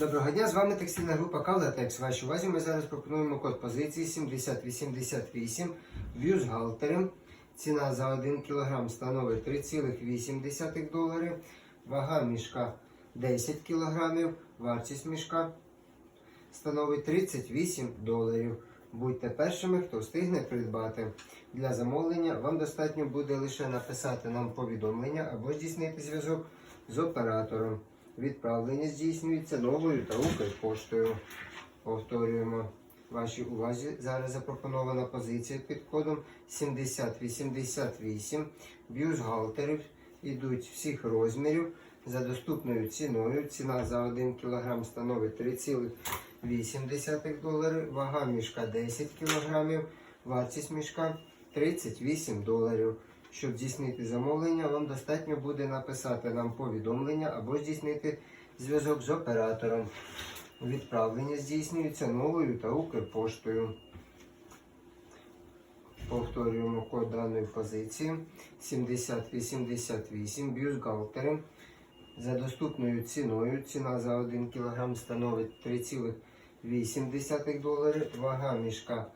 Доброго дня, з вами текстильна група Кавлатекс. Вашій увазі ми зараз пропонуємо код позиції 7088 бюстгальтерем. Ціна за 1 кг становить 3,8 долари. Вага мішка 10 кг. Вартість мішка становить 38 доларів. Будьте першими, хто встигне придбати. Для замовлення вам достатньо буде лише написати нам повідомлення або здійснити зв'язок з оператором. Відправлення здійснюється новою та Укрпоштою. Повторюємо. Вашій увазі зараз запропонована позиція під кодом 7088. Бюстгальтерів ідуть всіх розмірів за доступною ціною. Ціна за 1 кг становить 3,8 долари. Вага мішка 10 кг. Вартість мішка 38 доларів. Щоб здійснити замовлення, вам достатньо буде написати нам повідомлення або здійснити зв'язок з оператором. Відправлення здійснюється новою та Укрпоштою. Повторюємо код даної позиції 7088 бюстгальтерем. За доступною ціною. Ціна за 1 кг становить 3,8 долари. Вага мішка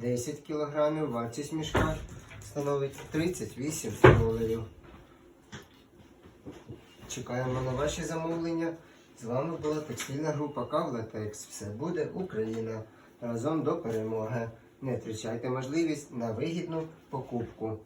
10 кг, вартість мішка становить 38 доларів. Чекаємо на ваші замовлення. З вами була текстильна група Кавлатекс. Все буде Україна. Разом до перемоги. Не втрачайте можливість на вигідну покупку.